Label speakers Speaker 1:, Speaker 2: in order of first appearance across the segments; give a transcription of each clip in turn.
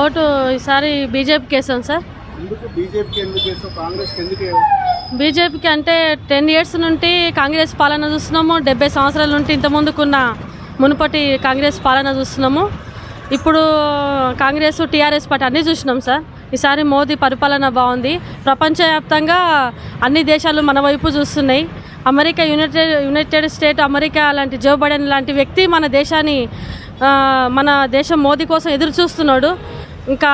Speaker 1: Vote ఈసారి బీజేపీకి వేసాం సార్
Speaker 2: బీజేపీకి
Speaker 1: అంటే టెన్ ఇయర్స్ నుండి కాంగ్రెస్ పాలన చూస్తున్నాము. డెబ్బై సంవత్సరాల నుండి ఇంత ముందుకున్న మునుపటి కాంగ్రెస్ పాలన చూస్తున్నాము. ఇప్పుడు కాంగ్రెస్ టీఆర్ఎస్ పార్టీ అన్నీ చూసినాం సార్. ఈసారి మోదీ పరిపాలన బాగుంది. ప్రపంచవ్యాప్తంగా అన్ని దేశాలు మన వైపు చూస్తున్నాయి. America united united state America లాంటి జో బైడెన్ లాంటి వ్యక్తి మన దేశాన్ని మన దేశం మోదీ కోసం ఎదురు చూస్తున్నాడు. ఇంకా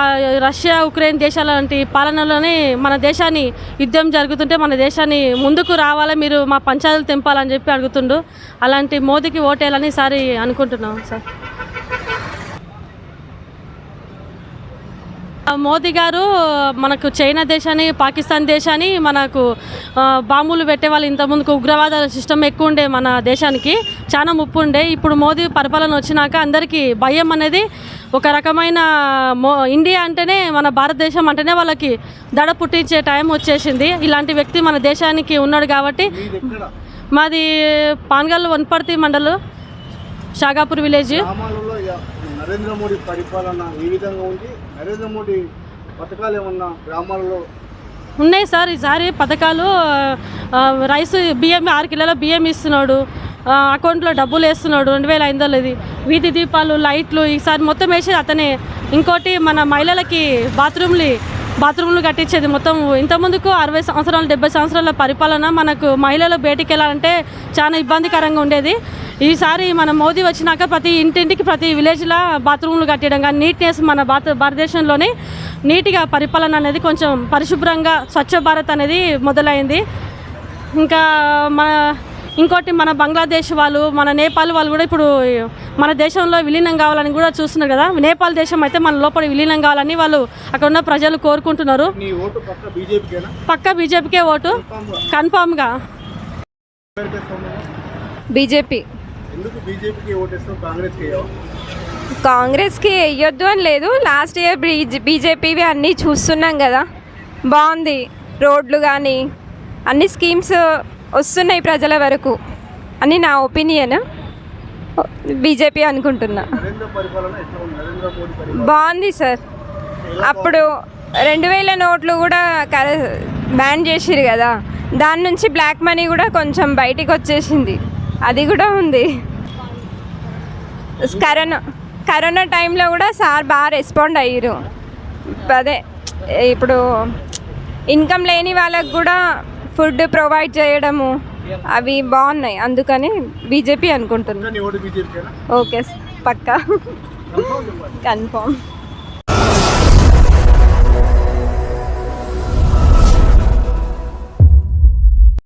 Speaker 1: రష్యా ఉక్రెయిన్ దేశాల లాంటి పాలనలోనే మన దేశాన్ని యుద్ధం జరుగుతుంటే మన దేశాన్ని ముందుకు రావాలా మీరు మా పంచాయతీలు తెంపాలని చెప్పి అడుగుతుండు. అలాంటి మోదీకి ఓటేయాలని ఈసారి అనుకుంటున్నాం సార్. మోదీ గారు మనకు చైనా దేశాన్ని పాకిస్తాన్ దేశాన్ని మనకు బాంబులు పెట్టే వాళ్ళు ఇంతకుముందుకు ఉగ్రవాద సిస్టమ్ ఎక్కువ ఉండే మన దేశానికి చాలా ముప్పు ఉండే. ఇప్పుడు మోదీ పరిపాలన వచ్చినాక అందరికీ భయం అనేది ఒక రకమైన మో ఇండియా అంటేనే మన భారతదేశం అంటేనే వాళ్ళకి దడ పుట్టించే టైం వచ్చేసింది. ఇలాంటి వ్యక్తి మన దేశానికి ఉన్నాడు కాబట్టి
Speaker 2: మాది
Speaker 1: పాన్గల్ వనపర్తి మండలం షాగాపూర్ విలేజ్.
Speaker 2: నరేంద్ర మోడీ పరిపాలన ఏ విధంగా ఉంది. నరేంద్ర మోడీ పథకాలు ఏమన్నా గ్రామాలలో
Speaker 1: ఉన్నాయి సార్. ఈసారి పథకాలు రైస్ బియ్యం ఆరు కిలోల బియ్యం ఇస్తున్నాడు. అకౌంట్లో డబ్బులు వేస్తున్నాడు. రెండు వేల ఐదు వందలు ఇది వీధి దీపాలు లైట్లు ఈసారి మొత్తం వేసేది అతనే. ఇంకోటి మన మహిళలకి బాత్రూమ్లు బాత్రూమ్లు కట్టించేది మొత్తం. ఇంతకుముందుకు అరవై సంవత్సరాలు డెబ్బై సంవత్సరాల పరిపాలన మనకు మహిళలు బయటికి వెళ్ళాలంటే చాలా ఇబ్బందికరంగా ఉండేది. ఈసారి మన మోదీ వచ్చినాక ప్రతి ఇంటింటికి ప్రతి విలేజ్లో బాత్రూమ్లు కట్టడం కానీ నీట్నెస్ మన భారత భారతదేశంలోనే నీట్గా పరిపాలన అనేది కొంచెం పరిశుభ్రంగా స్వచ్ఛ భారత్ అనేది మొదలైంది. ఇంకా మన ఇంకోటి మన బంగ్లాదేశ్ వాళ్ళు మన నేపాల్ వాళ్ళు కూడా ఇప్పుడు మన దేశంలో విలీనం కావాలని కూడా చూస్తున్నారు కదా. నేపాల్ దేశం అయితే మన లోపల విలీనం కావాలని వాళ్ళు అక్కడ ఉన్న ప్రజలు కోరుకుంటున్నారు.
Speaker 2: నీ ఓటు పక్క
Speaker 1: బీజేపీకే ఓటు. కన్ఫామ్గా?
Speaker 3: బీజేపీ.
Speaker 2: ఎందుకు బీజేపీకి ఓటేస్తావు కాంగ్రెస్కి
Speaker 3: కాంగ్రెస్కి వేయొద్దు అని లేదు. లాస్ట్ ఇయర్ బీజే బీజేపీవి అన్నీ చూస్తున్నాం కదా. బాగుంది. రోడ్లు కానీ అన్ని స్కీమ్స్ వస్తున్నాయి ప్రజల వరకు. అని నా ఒపీనియన్. బీజేపీ అనుకుంటున్నా. బాగుంది సార్. అప్పుడు రెండు వేల నోట్లు కూడా బ్యాన్ చేసిరు కదా. దాని నుంచి బ్లాక్ మనీ కూడా కొంచెం బయటికి వచ్చేసింది. అది కూడా ఉంది. కరోనా కరోనా టైంలో కూడా సార్ బాగా రెస్పాండ్ అయ్యారు. అదే ఇప్పుడు ఇన్కమ్ లేని వాళ్ళకు కూడా ఫుడ్ ప్రొవైడ్ చేయడము అవి బాగున్నాయి. అందుకని బీజేపీ అనుకుంటున్నాను ఓకే పక్కా. కన్ఫామ్